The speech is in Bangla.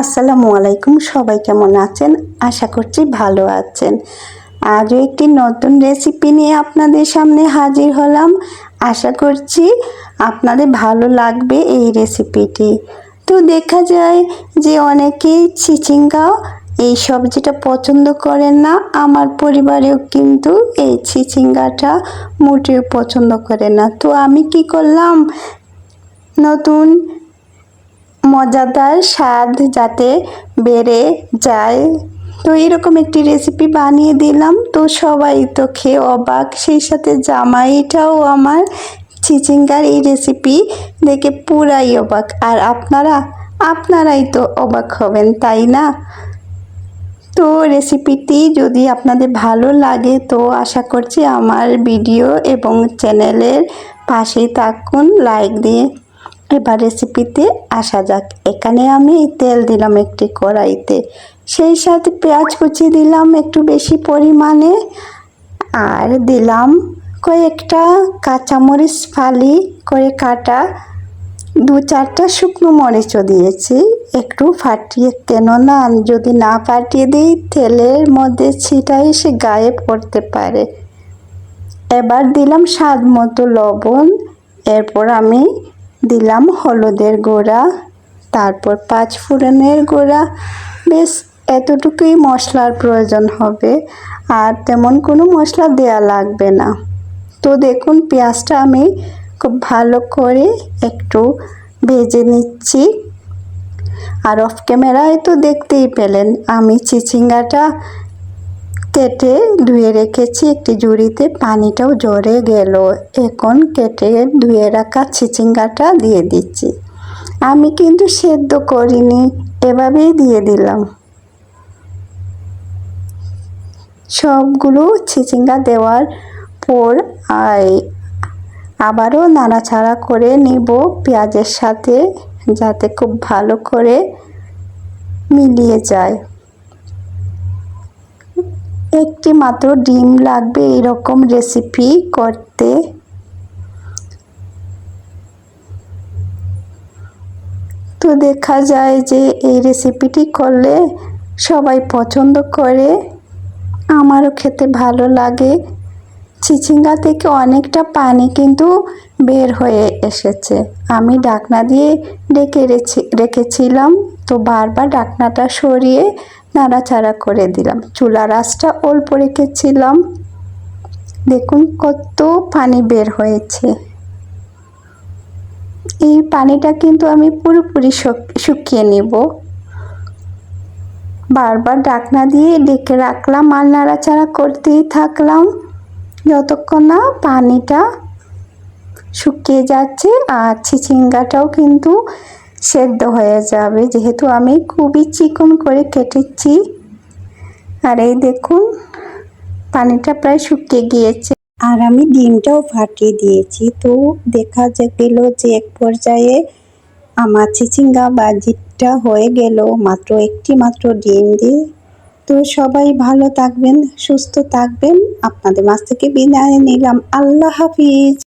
আসসালামু আলাইকুম, সবাই কেমন আছেন? আশা করছি ভালো আছেন। আজও একটি নতুন রেসিপি নিয়ে আপনাদের সামনে হাজির হলাম। আশা করছি আপনাদের ভালো লাগবে এই রেসিপিটি তো দেখা যায় যে অনেকেই চিচিঙ্গা এই সবজিটা পছন্দ করেন না, আমার পরিবারেও কিন্তু এই চিচিঙ্গাটা মোটেও পছন্দ করে না। তো আমি কি করলাম? নতুন মজাদার স্বাদ যাতে বেড়ে যায়। তো এরকম একটি রেসিপি বানিয়ে দিলাম। তো সবাই তো খেয়ে অবাক। সেই সাথে জামাইটাও আমার চিচিঙ্গার এই রেসিপি দেখে পুরাই অবাক। আর আপনারা, আপনারাই তো অবাক হবেন, তাই না? তো রেসিপিটি যদি আপনাদের ভালো লাগে, তো আশা করছি আমার ভিডিও এবং চ্যানেলের পাশেই থাকুন। লাইক দিয়ে এবার রেসিপিতে আসা যাক। এখানে আমি তেল দিলাম একটি কড়াইতে। সেই সাথে পেঁয়াজ কুচি দিলাম একটু বেশি পরিমাণে। আর দিলাম কয়েকটা কাঁচামরিচ ফালি, করে কাটা দু চারটা শুকনো মরিচও দিয়েছি। একটু ফাটিয়ে কেননা যদি না ফাটিয়ে দিই তেলের মধ্যে ছিটা এসে গায়ে পড়তে পারে। এবার দিলাম স্বাদ মতো লবণ। এরপর আমি দিলাম হলুদের গুঁড়া, তারপর পাঁচ ফোড়নের গুঁড়া। বেশ, এতটুকুই মশলার প্রয়োজন হবে, আর তেমন কোনো মশলা দেয়া লাগবে না। তো দেখুন, পেঁয়াজটা আমি খুব ভালো করে একটু ভেজে নিচ্ছি। আর অফ ক্যামেরায় তো দেখতেই পেলেন, আমি চিচিঙ্গাটা কেটে ধুয়ে রেখেছি একটি জুড়িতে। পানিটাও জড়ে গেল। এখন কেটে ধুয়ে রাখা চিচিঙ্গাটা দিয়ে দিচ্ছি। আমি কিন্তু সেদ্ধ করিনি, এভাবেই দিয়ে দিলাম। সবগুলো চিচিঙ্গা দেওয়ার পর আবারও নাড়াচাড়া করে নিব পেঁয়াজের সাথে, যাতে খুব ভালো করে মিলিয়ে যায়। একটি মাত্র ডিম লাগবে এরকম রেসিপি করতে। তো দেখা যায় যে এই রেসিপিটি করলে সবাই পছন্দ করে, আমারও খেতে ভালো লাগে। চিচিঙ্গা থেকে অনেকটা পানি কিন্তু বের হয়ে এসেছে। আমি ডাকনা দিয়ে ডেকে রেখেছিলাম, তো বারবার ডাকনাটা সরিয়ে নাড়াচাড়া করে দিলাম। চুলার আঁচটা অল্প রেখেছিলাম। দেখুন কত পানি বের হয়েছে। এই পানিটা কিন্তু আমি পুরোপুরি শুকিয়ে নেব। বারবার ডাকনা দিয়ে ডেকে রাখলাম আর নাড়াচাড়া করতেই থাকলাম। যতক্ষণ না পানিটা শুকিয়ে যাচ্ছে আর চিচিঙ্গাটাও কিন্তু সেদ্ধ হয়ে যাবে। যেহেতু আমি খুবই চিকন করে কেটেছি। আর এই দেখুন, পানিটা প্রায় শুকিয়ে গিয়েছে। আর আমি ডিমটাও ফাটিয়ে দিয়েছি। তো দেখা গেল যে এক পর্যায়ে আমার চিচিঙ্গা বাজিটা হয়ে গেল। মাত্র একটি মাত্র ডিম দিয়ে তো সবাই ভালো থাকবেন সুস্থ থাকবেন। আপনাদের মাছ থেকে বিদায় নিলাম। আল্লাহ হাফিজ।